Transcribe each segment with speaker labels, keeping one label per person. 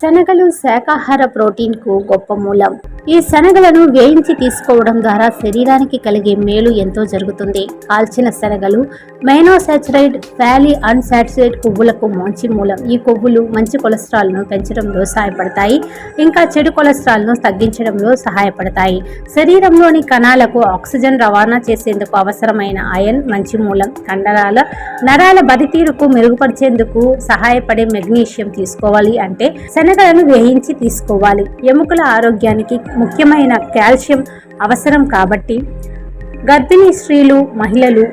Speaker 1: శనగలు శాకాహార ప్రోటీన్కు గొప్ప మూలం. ఈ శనగలను వేయించి తీసుకోవడం ద్వారా శరీరానికి కలిగే మేలు ఎంతో జరుగుతుంది. కాల్చిన శనగలు మైనోసాచురైడ్ ఫ్యాలీ అన్సాచురైడ్ కొవ్వులకు మంచి మూలం. ఈ కొవ్వులు మంచి కొలెస్ట్రాల్ను పెంచడంలో సహాయపడతాయి. ఇంకా చెడు కొలెస్ట్రాల్ను తగ్గించడంలో సహాయపడతాయి. శరీరంలోని కణాలకు ఆక్సిజన్ రవాణా చేసేందుకు అవసరమైన ఐరన్ మంచి మూలం. కండరాల నరాల బదితీరుకు మెరుగుపరిచేందుకు సహాయపడే మెగ్నీషియం తీసుకోవాలి అంటే శనగలను వేయించి తీసుకోవాలి. ఎముకల ఆరోగ్యానికి ముఖ్యమైన కాల్షియం అవసరం కాబట్టి గర్భిణీ స్త్రీలు మహిళలు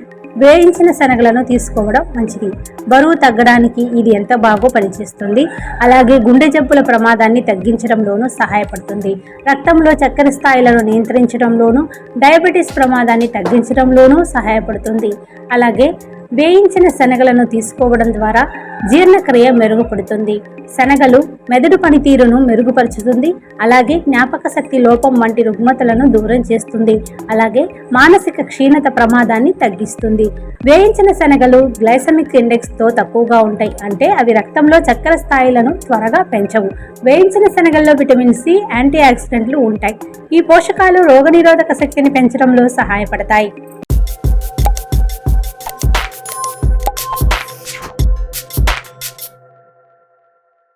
Speaker 1: వేయించిన శనగలను తీసుకోవడం మంచిది. బరువు తగ్గడానికి ఇది ఎంత బాగో పనిచేస్తుంది. అలాగే గుండె జబ్బుల ప్రమాదాన్ని తగ్గించడంలోనూ సహాయపడుతుంది. రక్తంలో చక్కెర స్థాయిలను నియంత్రించడంలోనూ డయాబెటీస్ ప్రమాదాన్ని తగ్గించడంలోనూ సహాయపడుతుంది. అలాగే వేయించిన శనగలను తీసుకోవడం ద్వారా జీర్ణక్రియ మెరుగుపడుతుంది. శనగలు మెదడు పనితీరును మెరుగుపరుచుతుంది. అలాగే జ్ఞాపక శక్తి లోపం వంటి రుగ్మతలను దూరం చేస్తుంది. అలాగే మానసిక క్షీణత ప్రమాదాన్ని తగ్గిస్తుంది. వేయించిన శనగలు గ్లైసమిక్ ఇండెక్స్తో తక్కువగా ఉంటాయి. అంటే అవి రక్తంలో చక్కెర స్థాయిలను త్వరగా పెంచవు. వేయించిన శనగల్లో విటమిన్ సి యాంటీ ఆక్సిడెంట్లు ఉంటాయి. ఈ పోషకాలు రోగనిరోధక శక్తిని పెంచడంలో సహాయపడతాయి.